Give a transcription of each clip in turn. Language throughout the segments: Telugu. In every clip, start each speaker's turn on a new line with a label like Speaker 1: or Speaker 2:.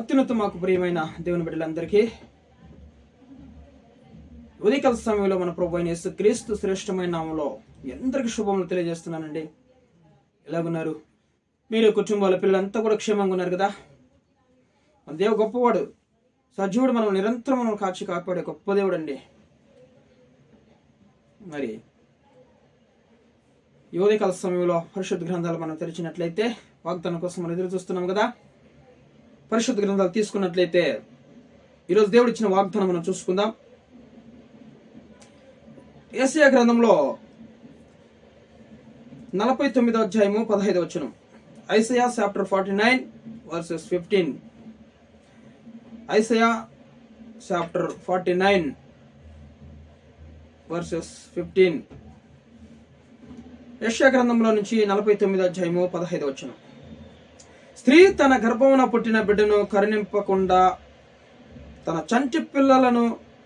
Speaker 1: అత్యున్నత మాకు ప్రియమైన దేవుని బిడ్డలందరికీ ఉదయకాల సమయంలో మన ప్రభు అయిన క్రీస్తు శ్రేష్టమైన నామంలో అందరికీ శుభములు తెలియజేస్తున్నానండి. ఎలాగున్నారు మీరు కుటుంబాల పిల్లలంతా కూడా క్షేమంగా ఉన్నారు కదా? మన దేవుడు గొప్పవాడు. సజీవుడు మనం నిరంతరం మనం కాచి కాపాడే గొప్ప దేవుడు అండి మరి ఈ ఉదయకాల సమయంలో పరిశుద్ధ గ్రంథాలు మనం తెరిచినట్లయితే వాగ్దానం కోసం మనం ఎదురు చూస్తున్నాం కదా? పరిశుద్ధ గ్రంథాలు తీసుకున్నట్లయితే ఈరోజు దేవుడు ఇచ్చిన వాగ్దానం మనం చూసుకుందాం. ఏసియా గ్రంథంలో నలభై తొమ్మిదో అధ్యాయము పదహైదు వచనం. Isaiah chapter forty nine verses fifteen. Isaiah chapter forty nine verses fifteen. యశ్యా గ్రంథంలో నుంచి నలభై తొమ్మిదో అధ్యాయము పదహైదు వచనం. స్త్రీ తన గర్భమున పుట్టిన బిడ్డను కరుణింపకుండా తన చంటి పిల్లలను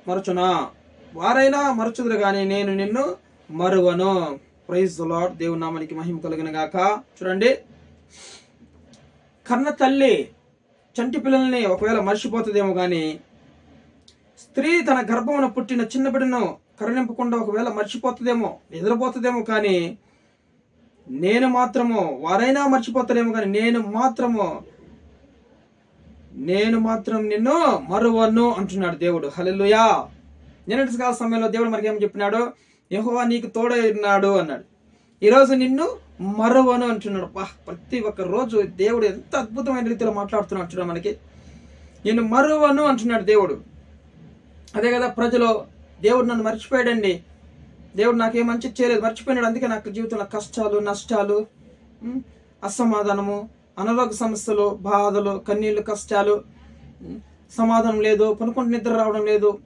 Speaker 1: మరచునా వారైనా మరచుదురు కానీ నేను నిన్ను మరువను. ప్రైజ్ లాడ్ దేవుని నామానికి మహిమ కలిగిన గాక. చూడండి. కన్న తల్లి చంటి పిల్లల్ని ఒకవేళ మర్చిపోతుందేమో కానీ స్త్రీ తన గర్భమున పుట్టిన చిన్న బిడ్డను కరుణింపకుండా ఒకవేళ మర్చిపోతుందేమో నిద్రపోతుందేమో కానీ నేను మాత్రము వారైనా మర్చిపోతారేమో కానీ నేను మాత్రము నేను మాత్రం నిన్ను మరువను అంటున్నాడు దేవుడు. హల్లెలూయా. నిన్నటి కాల సమయంలో దేవుడు మనకి ఏమని చెప్పినాడు? యెహోవా నీకు తోడై ఉన్నాడు అన్నాడు. ఈరోజు నిన్ను మరువను అంటున్నాడు. పా ప్రతి ఒక్క రోజు దేవుడు ఎంత అద్భుతమైన రీతిలో మాట్లాడుతున్నాడు చూడ మనకి. నేను మరువను అంటున్నాడు దేవుడు. అదే కదా ప్రజలు దేవుడు నన్ను మర్చిపోయాడండి. దేవుడు నాకు ఏ మంచి చేయలేదు. మర్చిపోయినాడు. అందుకే నాకు జీవితంలో కష్టాలు నష్టాలు అసమాధానము అనారోగ్య సమస్యలు బాధలు కన్నీళ్ళు కష్టాలు సమాధానం లేదు పనుకుంటే నిద్ర రావడం లేదు.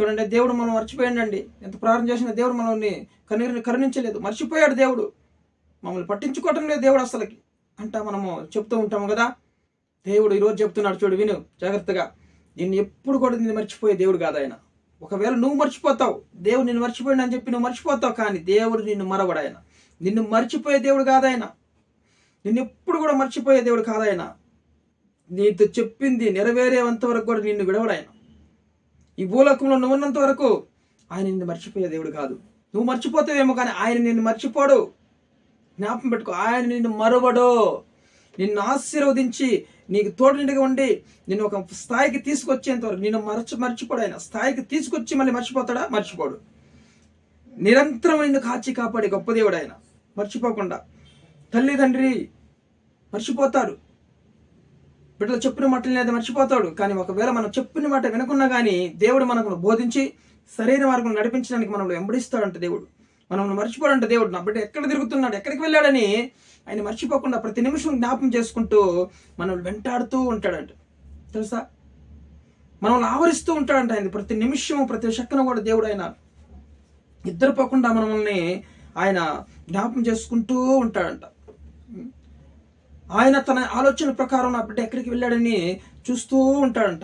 Speaker 1: చూడండి దేవుడు మనం మర్చిపోయాడండి. ఎంత ప్రార్థన చేసినా దేవుడు మనల్ని కన్నీరుని కరుణించలేదు. మర్చిపోయాడు దేవుడు. మమ్మల్ని పట్టించుకోవటం లేదు దేవుడు అసలుకి. అంటా మనము చెప్తూ ఉంటాము కదా. దేవుడు ఈరోజు చెప్తున్నాడు చూడు విను జాగ్రత్తగా. నిన్ను ఎప్పుడు కూడా నిన్ను మర్చిపోయే దేవుడు కాదు ఆయన. ఒకవేళ నువ్వు మర్చిపోతావు దేవుడు నిన్ను మర్చిపోయాడు అని చెప్పి నువ్వు మర్చిపోతావు కానీ దేవుడు నిన్ను మరవడాయన. నిన్ను మర్చిపోయే దేవుడు కాదాయన. నిన్ను ఎప్పుడు కూడా మర్చిపోయే దేవుడు కాదాయన. నీతో చెప్పింది నెరవేరేంత వరకు కూడా నిన్ను విడవడాయన. ఈ భూలోకంలో నువ్వు ఉన్నంత వరకు ఆయన నిన్ను మర్చిపోయే దేవుడు కాదు. నువ్వు మర్చిపోతావేమో కానీ ఆయన నిన్ను మర్చిపోడు. జ్ఞాపం పెట్టుకో ఆయన నిన్ను మరువడు. నిన్ను ఆశీర్వదించి నీకు తోడునిగా ఉండి నిన్ను ఒక స్థాయికి తీసుకొచ్చేంత వరకు మరచి మర్చిపోడు ఆయన. స్థాయికి తీసుకొచ్చి మళ్ళీ మర్చిపోతాడా? మర్చిపోడు. నిరంతరం నిన్ను కాచి కాపాడే గొప్ప దేవుడు ఆయన. మర్చిపోకుండా. తల్లిదండ్రి మర్చిపోతారు. బిడ్డలు చెప్పిన మాటలు లేదా మర్చిపోతాడు. కానీ ఒకవేళ మనం చెప్పిన మాట వినకున్నా కానీ దేవుడు మనకు బోధించి సరైన మార్గం నడిపించడానికి మనల్ని వెంబడిస్తాడంట దేవుడు. మనం మర్చిపోడంట దేవుడు. నా బిడ్డ ఎక్కడ తిరుగుతున్నాడు? ఎక్కడికి వెళ్ళాడని ఆయన మర్చిపోకుండా ప్రతి నిమిషం జ్ఞాపం చేసుకుంటూ మనల్ని వెంటాడుతూ ఉంటాడంట. తెలుసా? మనల్ని ఆవరిస్తూ ఉంటాడంట ఆయన. ప్రతి నిమిషం ప్రతి శక్కన కూడా దేవుడు ఆయన నిద్రపోకుండా మనల్ని ఆయన జ్ఞాపం చేసుకుంటూ ఉంటాడంట. ఆయన తన ఆలోచన ప్రకారం నా బిడ్డ ఎక్కడికి వెళ్ళాడని చూస్తూ ఉంటాడంట.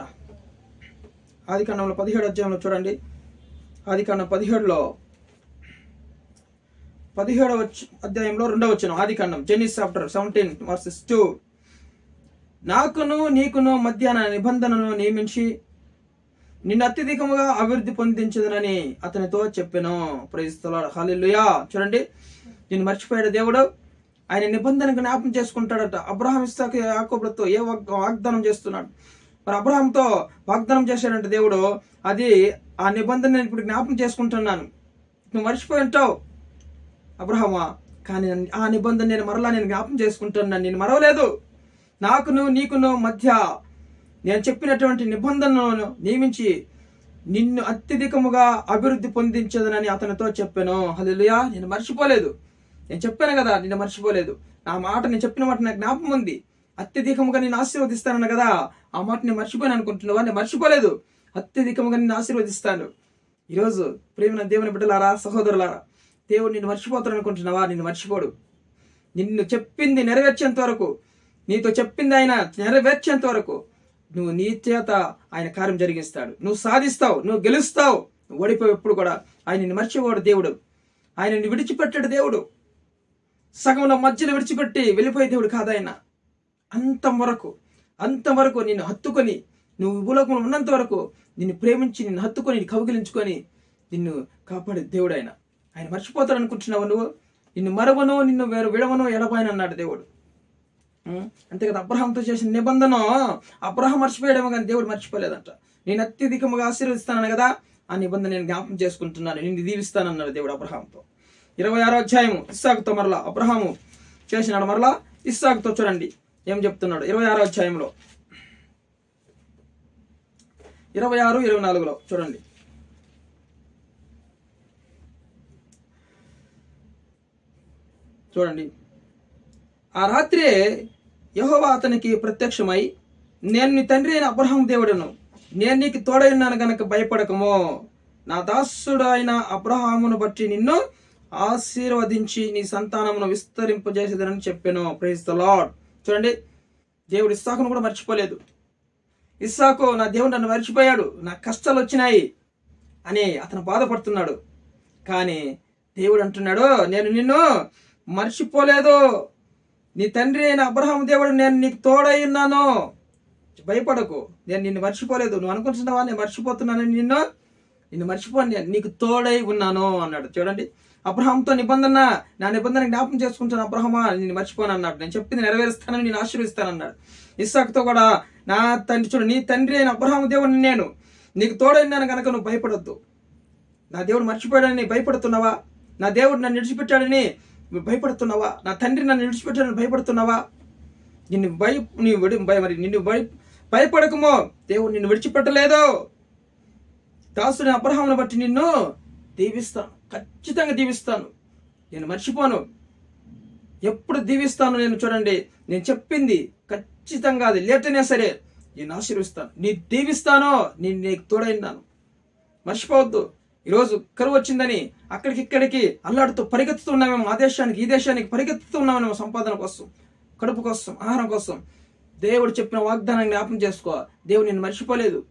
Speaker 1: ఆది కాండంలో పదిహేడు అధ్యాయంలో చూడండి. ఆది కాండం పదిహేడులో పదిహేడవ అధ్యాయంలో రెండవ వచ్చిన ఆది ఖండం. Genesis chapter seventeen verses two నాకును నీకును మధ్యాహ్న నిబంధనను నియమించి నిన్ను అత్యధికముగా అభివృద్ధి పొందించదనని అతనితో చెప్పాను. ప్రైస్తలాడు హాలిల్లుయా చూడండి. నేను మర్చిపోయాడు దేవుడు. ఆయన నిబంధన జ్ఞాపం చేసుకుంటాడట. అబ్రహాం ఇస్తాక యాకోబులతో ఏ వాగ్- వాగ్దానం చేస్తున్నాడు? మరి అబ్రహాంతో వాగ్దానం చేశాడంటే దేవుడు. అది ఆ నిబంధన నేను ఇప్పుడు జ్ఞాపం చేసుకుంటున్నాను. నువ్వు మర్చిపోయి ఉంటావు. అబ్రహమా కానీ ఆ నిబంధన నేను మరలా నేను జ్ఞాపం చేసుకుంటున్నాను నేను మరవలేదు. నాకును నీకును మధ్య నేను చెప్పినటువంటి నిబంధనలను నియమించి నిన్ను అత్యధికముగా అభివృద్ధి పొందించదనని అతనితో చెప్పాను. హల్లెలూయా నేను మర్చిపోలేదు. నేను చెప్పాను కదా నిన్ను మర్చిపోలేదు. నా మాట నేను చెప్పిన మాట నాకు జ్ఞాపం ఉంది. అత్యధికముగా నేను ఆశీర్వదిస్తాను కదా ఆ మాట నేను మర్చిపోయాను అనుకుంటున్నావా? నేను మర్చిపోలేదు. అత్యధికముగా నేను ఆశీర్వదిస్తాను. ఈరోజు ప్రేమ దేవుని బిడ్డలారా సహోదరులారా దేవుడు నిన్ను మర్చిపోతాడు అనుకుంటున్నావా? నిన్ను మర్చిపోడు. నిన్ను చెప్పింది నెరవేర్చేంత వరకు నీతో చెప్పింది ఆయన నెరవేర్చేంత వరకు నువ్వు నీ చేత ఆయన కార్యం జరిగిస్తాడు. నువ్వు సాధిస్తావు నువ్వు గెలుస్తావు ఓడిపోయి ఎప్పుడు కూడా ఆయన నిన్ను మర్చిపోడు దేవుడు. ఆయన నిన్ను విడిచిపెట్టాడు దేవుడు. సగంలో మధ్యలో విడిచిపెట్టి వెళ్ళిపోయే దేవుడు కాదాయన అంత వరకు అంతవరకు నిన్ను హత్తుకొని నువ్వు భూలోకంలో ఉన్నంత వరకు నిన్ను ప్రేమించి నిన్ను హత్తుకొని నిన్ను కౌగిలించుకొని నిన్ను కాపాడే దేవుడు ఆయన. ఆయన మర్చిపోతాడు అనుకుంటున్నావు నువ్వు? నిన్ను మరవను నిన్ను వేరు విడవను ఎడబాయను అన్నాడు దేవుడు. అంతే కదా అబ్రహంతో చేసిన నిబంధన. అబ్రహం మర్చిపోయాడేమో కానీ దేవుడు మర్చిపోలేదంట. నేను అత్యధికముగా ఆశీర్వదిస్తాను కదా ఆ నిబంధన నేను జ్ఞాపకం చేసుకుంటున్నాను. నిన్ను దీవిస్తానన్నాడు దేవుడు అబ్రహాంతో. ఇరవై ఆరో అధ్యాయము ఇస్సాకుతో మరలా. అబ్రహాము చేసినాడు మరలా. ఇస్సాకుతో చూడండి ఏం చెప్తున్నాడు? ఇరవై ఆరో అధ్యాయంలో ఇరవై ఆరు ఇరవై నాలుగులో చూడండి. చూడండి. ఆ రాత్రే యహోవా అతనికి ప్రత్యక్షమై నేను నీ తండ్రి అయిన అబ్రహం దేవుడను. నేను నీకు తోడైనాను గనక భయపడకము. నా దాసుడు అయిన అబ్రహామును బట్టి నిన్ను ఆశీర్వదించి నీ సంతానమును విస్తరింపజేసేదని చెప్పాను. ప్రైజ్ ద లాడ్ చూడండి. దేవుడు ఇస్సాకును కూడా మర్చిపోలేదు. ఇస్సాకు నా దేవుడు నన్ను మర్చిపోయాడు. నా కష్టాలు వచ్చినాయి అని అతను బాధపడుతున్నాడు. కానీ దేవుడు అంటున్నాడు నేను నిన్ను మర్చిపోలేదు. నీ తండ్రి అయిన అబ్రహాం దేవుడు నేను నీకు తోడై ఉన్నాను. భయపడకు. నేను నిన్ను మర్చిపోలేదు. నువ్వు అనుకుంటున్నావా నేను మర్చిపోతున్నాను నిన్ను నిన్ను మర్చిపోను. నేను నీకు తోడై ఉన్నాను అన్నాడు. చూడండి. అబ్రహాంతో నిబంధన నా నిబంధన జ్ఞాపం చేసుకుంటాను అబ్రహమా నేను మర్చిపోను అన్నాడు. నేను చెప్పింది నెరవేరుస్తానని నేను ఆశీర్విస్తానన్నాడు ఇస్సాక్తో కూడా నా తండ్రి చూడు నీ తండ్రి అయిన అబ్రహాం దేవుడిని నేను నీకు తోడైనాను కనుక నువ్వు భయపడొద్దు. నా దేవుడు మర్చిపోయాడని భయపడుతున్నావా? నా దేవుడు నన్ను విడిచిపెట్టాడని భయపడుతున్నావా? నా తండ్రి నన్ను విడిచిపెట్టాలని భయపడుతున్నావా? నిన్ను భయ నీ విడి భయ మరి నిన్ను భయ భయపడకమో. దేవుడు నిన్ను విడిచిపెట్టలేదు. దాసుని అబ్రహాంను బట్టి నిన్ను దీవిస్తాను. ఖచ్చితంగా దీవిస్తాను. నేను మర్చిపోను. ఎప్పుడు దీవిస్తాను నేను చూడండి. నేను చెప్పింది ఖచ్చితంగా అది లేట్ అయినా సరే నేను ఆశీర్విస్తాను నీ దీవిస్తాను నేను నీకు తోడైనాను మర్చిపోవద్దు. ఈరోజు కరువు వచ్చిందని అక్కడికి ఇక్కడికి అల్లాడుతూ పరిగెత్తుతున్నామేమో ఆ దేశానికి ఈ దేశానికి పరిగెత్తుతున్నామేమో సంపాదన కోసం కడుపు కోసం ఆహారం కోసం. దేవుడు చెప్పిన వాగ్దానాన్ని జ్ఞాపం చేసుకో. దేవుడు నిన్ను మర్చిపోలేదు.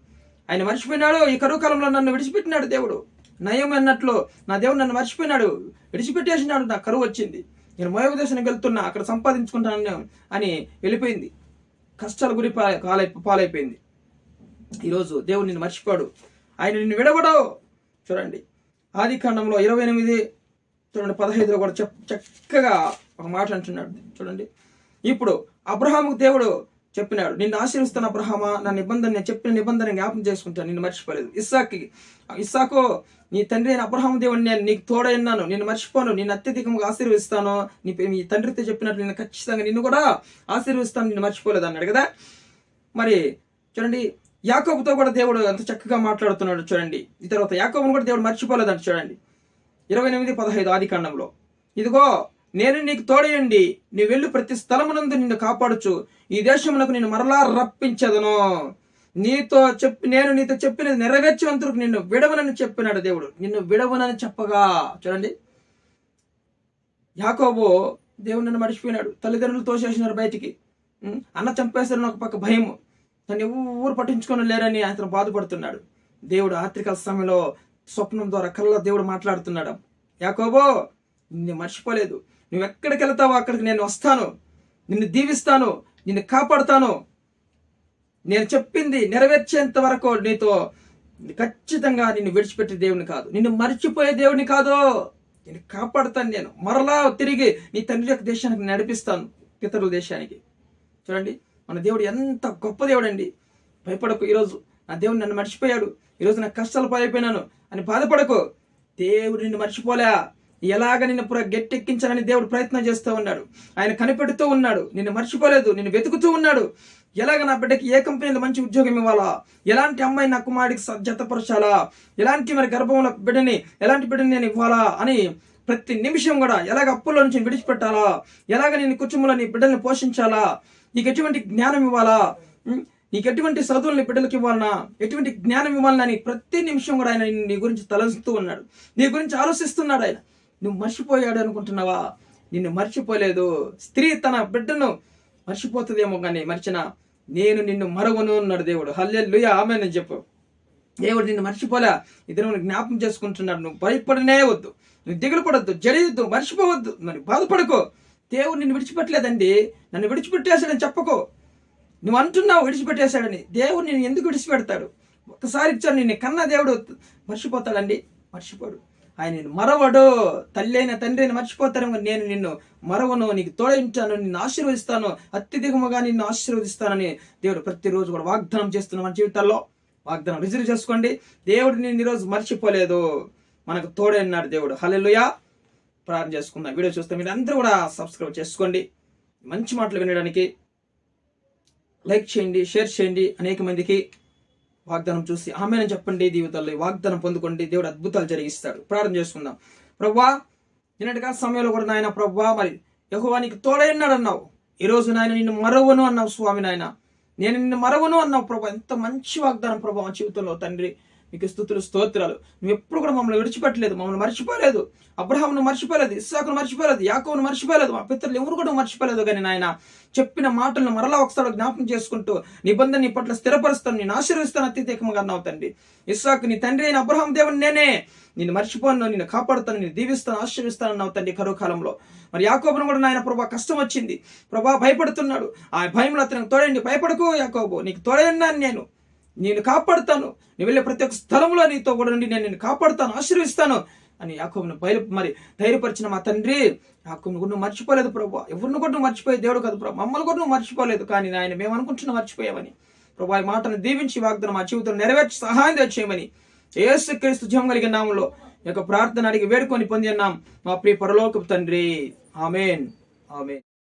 Speaker 1: ఆయన మర్చిపోయినాడు ఈ కరువు కాలంలో నన్ను విడిచిపెట్టినాడు దేవుడు. నయం అన్నట్లు నా దేవుడు నన్ను మర్చిపోయినాడు విడిచిపెట్టేసినాడు నా కరువు వచ్చింది. నేను మయోగ దేశానికి వెళ్తున్నా అక్కడ సంపాదించుకుంటాను అని వెళ్ళిపోయింది. కష్టాల గురి పాలై పాలైపోయింది. ఈరోజు దేవుడు నిన్ను మర్చిపోడు ఆయన నిన్ను విడవడు. చూడండి. ఆది ఖండంలో ఇరవై ఎనిమిది చూడండి పదహైదులో కూడా చెప్ చక్కగా ఒక మాట అంటున్నాడు. చూడండి. ఇప్పుడు అబ్రహాముకు దేవుడు చెప్పినాడు నిన్ను ఆశీర్విస్తాను అబ్రహమా? నా నిబంధన నేను చెప్పిన నిబంధన జ్ఞాపకం చేసుకుంటాను నిన్ను మర్చిపోలేదు. ఇస్సాకి ఇస్సాకో నీ తండ్రి అయిన అబ్రహాం దేవుడిని నేను నీకు తోడైనాను నిన్ను మర్చిపోను నేను అత్యధికంగా ఆశీర్విస్తాను నీ మీ తండ్రితో చెప్పినట్లు నేను ఖచ్చితంగా నిన్ను కూడా ఆశీర్విస్తాను నిన్ను మర్చిపోలేదు అన్నాడు కదా. మరి చూడండి యాకోబుతో కూడా దేవుడు ఎంత చక్కగా మాట్లాడుతున్నాడు చూడండి. ఈ తర్వాత యాకోబును కూడా దేవుడు మర్చిపోలేదంట చూడండి. ఇరవై ఎనిమిది పదహైదు ఆది కాండంలో. ఇదిగో నేను నీకు తోడయండి. నీ వెళ్ళు ప్రతి స్థలమునందు నిన్ను కాపాడుచు. ఈ దేశమునకు నేను మరలా రప్పించదను. నీతో చెప్పి నేను నీతో చెప్పినది నెరవేర్చేంతకు నిన్ను విడవనని చెప్పినాడు దేవుడు. నిన్ను విడవనని చెప్పగా. చూడండి. యాకోబు దేవుడు నన్ను మర్చిపోయినాడు. తల్లిదండ్రులు తోసేసినారు బయటికి. అన్న చంపేశారని ఒక పక్క భయము. తను ఎవరు పట్టించుకొని లేరని అతను బాధపడుతున్నాడు. దేవుడు ఆత్రికల సమయంలో స్వప్నం ద్వారా కళ్ళ దేవుడు మాట్లాడుతున్నాడు. యాకోబో నిన్ను మర్చిపోలేదు. నువ్వు ఎక్కడికి వెళ్తావో అక్కడికి నేను వస్తాను. నిన్ను దీవిస్తాను. నిన్ను కాపాడుతాను. నేను చెప్పింది నెరవేర్చేంత వరకు నీతో ఖచ్చితంగా నిన్ను విడిచిపెట్టే దేవుని కాదు. నిన్ను మర్చిపోయే దేవుని కాదు. నేను కాపాడుతాను నేను. మరలా తిరిగి నీ తండ్రి యొక్క దేశానికి నడిపిస్తాను. పితరుల దేశానికి. చూడండి. మన దేవుడు ఎంత గొప్ప దేవుడు అండి భయపడకు ఈరోజు. నా దేవుడు నన్ను మర్చిపోయాడు. ఈరోజు నా కష్టాలు పాలైపోయినాను. అని బాధపడకు. దేవుడు నిన్ను మర్చిపోలే. ఎలాగ నిన్ను పుర గట్టెక్కించాలని దేవుడు ప్రయత్నం చేస్తూ ఉన్నాడు. ఆయన కనిపెడుతూ ఉన్నాడు. నిన్ను మర్చిపోలేదు. నిన్ను వెతుకుతూ ఉన్నాడు. ఎలాగ నా బిడ్డకి ఏ కంపెనీలో మంచి ఉద్యోగం ఇవ్వాలా? ఎలాంటి అమ్మాయి నా కుమారుడికి జతపరచాలా? ఎలాంటి మరి గర్భంలో బిడ్డని ఎలాంటి బిడ్డని నేను ఇవ్వాలా? అని ప్రతి నిమిషం కూడా ఎలాగ అప్పుల్లో నుంచి విడిచిపెట్టాలా? ఎలాగ నేను కుటుంబంలో నీ బిడ్డల్ని పోషించాలా? నీకు ఎటువంటి జ్ఞానం ఇవ్వాలా? నీకు ఎటువంటి చదువులు బిడ్డలకు ఇవ్వాలనా ఎటువంటి జ్ఞానం ఇవ్వాలనా అని ప్రతి నిమిషం కూడా ఆయన నీ గురించి తలస్తూ ఉన్నాడు. నీ గురించి ఆలోచిస్తున్నాడు ఆయన. నువ్వు మర్చిపోయాడు అనుకుంటున్నావా? నిన్ను మర్చిపోలేదు. స్త్రీ తన బిడ్డను మర్చిపోతుందేమో కానీ మర్చిన నేను నిన్ను మరవను అన్నాడు దేవుడు. హల్లెలూయా ఆమె అని చెప్పు. దేవుడు నిన్ను మర్చిపోలే. ఇద్దరు జ్ఞాపం జ్ఞాపకం చేసుకుంటున్నాడు. నువ్వు భయపడనే వద్దు. నువ్వు దిగులు పడద్దు జడియొద్దు మర్చిపోవద్దు. మరి బాధపడుకో. దేవుడు నిన్ను విడిచిపెట్టలేదండి. నన్ను విడిచిపెట్టేశాడని చెప్పకో. నువ్వు అంటున్నావు విడిచిపెట్టేశాడని. దేవుడు నేను ఎందుకు విడిచిపెడతాడు? ఒక్కసారి ఇచ్చాను నిన్ను కన్న దేవుడు మర్చిపోతాడండి. మర్చిపోడు. ఆయన నేను మరవడు. తల్లి అయిన తండ్రి అయిన మర్చిపోతారేమో నేను నిన్ను మరవను నీకు తోడించాను నిన్ను ఆశీర్వదిస్తాను. అత్యధికముగా నిన్ను ఆశీర్వదిస్తానని దేవుడు ప్రతిరోజు కూడా వాగ్దానం చేస్తున్నాం మన జీవితాల్లో. వాగ్దానం రిజర్వ్ చేసుకోండి. దేవుడు నేను ఈరోజు మర్చిపోలేదు. మనకు తోడైనాడు దేవుడు. హలెలుయా ప్రార్థన చేసుకుందాం. వీడియో చూస్తే మీరు అందరూ కూడా సబ్స్క్రైబ్ చేసుకోండి. మంచి మాటలు వినడానికి లైక్ చేయండి షేర్ చేయండి. అనేక మందికి వాగ్దానం చూసి ఆమెను చెప్పండి జీవితాల్లో ఈ వాగ్దానం పొందుకోండి. దేవుడు అద్భుతాలు జరిగిస్తాడు. ప్రార్థన చేసుకుందాం. ప్రవ్వా నిన్నటిగా సమయంలో కూడా నాయన ప్రవ్వా మరి యహోవా నీకు తోడైనాడు అన్నావు ఈ రోజు నాయన నిన్ను మరవను అన్నావు స్వామి నాయన. నేను నిన్ను మరవను అన్నావు ప్రభా ఎంత మంచి వాగ్దానం ప్రభా జీవితంలో తండ్రి. మీకు స్థుతులు స్తోత్రాలు. నువ్వు ఎప్పుడు కూడా మమ్మల్ని విడిచిపెట్టలేదు మమ్మల్ని మర్చిపోలేదు. అబ్రహాంను మర్చిపోలేదు ఇస్సాకును మర్చిపోలేదు యాకోను మర్చిపోలేదు మా పితరులు ఎవరు కూడా మర్చిపోలేదు కానీ నాయన చెప్పిన మాటలను మరలా ఒకసారి జ్ఞాపకం చేసుకుంటూ నిబంధన నీ పట్ల స్థిరపరుస్తాను నేను ఆశీర్విస్తాను అత్యధికంగా అన్నావు తండ్రి. ఇస్సాకు నీ తండ్రి అయిన అబ్రహాం దేవుని నేనే. నేను మర్చిపోను నేను కాపాడుతాను నేను దీవిస్తాను ఆశ్రయిస్తాను అన్నావు తండ్రి కరువు కాలంలో. మరి యాకోబును కూడా నాయన ప్రభా కష్టం వచ్చింది. ప్రభా భయపడుతున్నాడు. ఆ భయంలో అతనికి తోడండి భయపడకు యాకోబు నీకు తోడన్నాను నేను. నేను కాపాడుతాను. నేను వెళ్ళే ప్రతి ఒక్క స్థలంలో నీతో కూడా నుండి నేను నేను కాపాడుతాను ఆశీర్విస్తాను అని యాకోబును బయలు మరి ధైర్యపరిచిన మా తండ్రి యాకోబును కూడా నువ్వు మర్చిపోలేదు ప్రభు. ఎవరిని కూడా నువ్వు మర్చిపోయే దేవుడు కాదు ప్రభు. మమ్మల్ని కూడా నువ్వు మర్చిపోలేదు కానీ ఆయన మేము అనుకుంటున్నా మర్చిపోయామని. ప్రభు ఈ మాటను దీవించి వాగ్దానం మా జీవితం నెరవేర్చి సహాయం తెచ్చేయమని ఏసుక్రీస్తు జీవం కలిగిన నామంలో యొక్క ప్రార్థన అడిగి వేడుకొని పొందిన్నాం మా ప్రియ పరలోకపు తండ్రి. ఆమెన్. ఆమెన్.